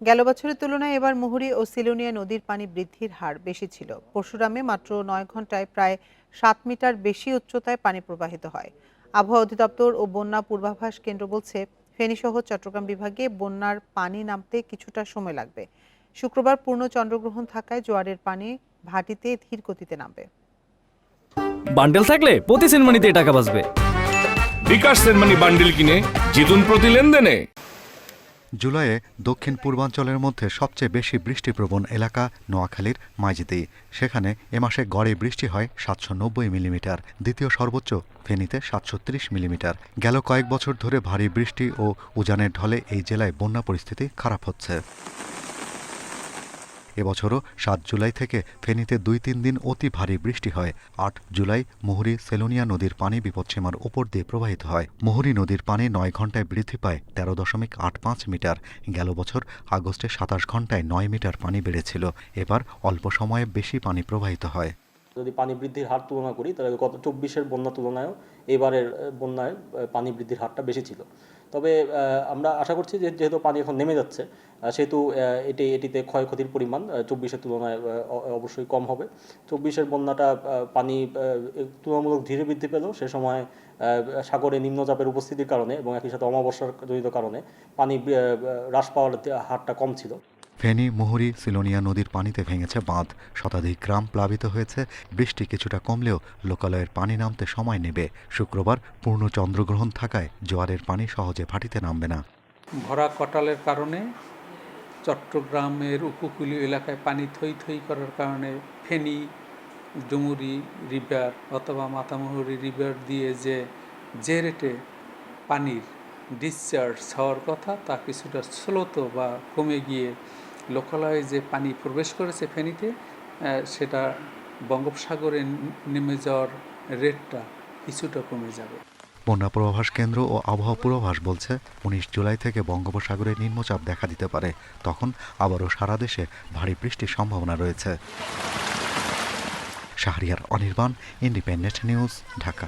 গেল বছরের তুলনায় এবার মুহুরী ও সিলোনিয়া নদীর পানি বৃদ্ধির হার বেশি ছিল। পরশুরামে মাত্র নয় ঘন্টায় প্রায় সাত মিটার বেশি উচ্চতায় পানি প্রবাহিত হয়। আবহাওয়া অধিদপ্তর ও বন্যা পূর্বাভাস কেন্দ্র বলছে ফেনীসহ চট্টগ্রাম বিভাগে বন্যার পানি নামতে কিছুটা সময় লাগবে। শুক্রবার পূর্ণ চন্দ্রগ্রহণ থাকায় জোয়ারের পানি ভাটিতে ধীর গতিতে নামবে। বান্ডেল থাকলে প্রতি সেনমানিতে টাকা বাঁচবে। বিকাশ সেনমানি বান্ডিল কিনে জিতুন প্রতি লেনদেনে। জুলাইয়ে দক্ষিণ পূর্বাঞ্চলের মধ্যে সবচেয়ে বেশি বৃষ্টিপ্রবণ এলাকা নোয়াখালীর মাইজিতি সেখানে এ মাসে গড়ে বৃষ্টি হয় সাতশো নব্বই মিলিমিটার, দ্বিতীয় সর্বোচ্চ ফেনীতে সাতশো ত্রিশ মিলিমিটার। গেল কয়েক বছর ধরে ভারী বৃষ্টি ও উজানের ঢলে এই জেলায় বন্যা পরিস্থিতি খারাপ হচ্ছে। এবছরও সাত জুলাই থেকে ফেনীতে দুই তিন দিন অতি ভারী বৃষ্টি হয়। আট জুলাই মুহুরী সেলোনিয়া নদীর পানি বিপদসীমার উপর দিয়ে প্রবাহিত হয়। মুহুরী নদীর পানি নয় ঘন্টায় বৃদ্ধি পায় তেরো দশমিক আট পাঁচ মিটার। গেল বছর আগস্টে সাতাশ ঘন্টায় নয় মিটার পানি বেড়েছিল। এবার অল্প সময়ে বেশি পানি প্রবাহিত হয়। যদি পানি বৃদ্ধির হার তুলনা করি, তাহলে গত চব্বিশের বন্যা তুলনায়ও এবারের বন্যায় পানি বৃদ্ধির হারটা বেশি ছিল। তবে আমরা আশা করছি যে যেহেতু পানি এখন নেমে যাচ্ছে সেহেতু এটি, এটিতে ক্ষয়ক্ষতির পরিমাণ চব্বিশের তুলনায় অবশ্যই কম হবে। চব্বিশের বন্যাটা পানি তুলনামূলক ধীরে বৃদ্ধি পেলেও সে সময় সাগরে নিম্নচাপের উপস্থিতির কারণে এবং একই সাথে অমাবস্যার জনিত কারণে পানি হ্রাস পাওয়ার হারটা কম ছিল। ফেনী, মুহুরী, সিলোনিয়া নদীর পানিতে ভেঙেছে বাঁধ। শতাধিক গ্রাম প্লাবিত হয়েছে। বৃষ্টি কিছুটা কমলেও লোকালয়ের পানি নামতে সময় নেবে। শুক্রবার পূর্ণ চন্দ্রগ্রহণ থাকায় জোয়ারের পানি সহজে ভাটিতে নামবে না। ভরা কটালের কারণে চট্টগ্রামের উপকূলীয় এলাকায় পানি থই থই করার কারণে ফেনী, ডুমুরি রিভার অথবা মাতামুহুরি রিভার দিয়ে যে যে রেটে পানির ডিসচার্জ হওয়ার কথা তা কিছুটা স্লোত বা কমে গিয়ে লোকালয়ে যে পানি প্রবেশ করেছে ফেনীতে সেটা বঙ্গোপসাগরে নেমে যাওয়ার রেটটা কিছুটা কমে যাবে। বন্যা পূর্বাভাস কেন্দ্র ও আবহাওয়া পূর্বাভাস বলছে, উনিশ জুলাই থেকে বঙ্গোপসাগরে নিম্নচাপ দেখা দিতে পারে। তখন আবারও সারা দেশে ভারী বৃষ্টির সম্ভাবনা রয়েছে। Shahriar Anirban, independent news, Dhaka.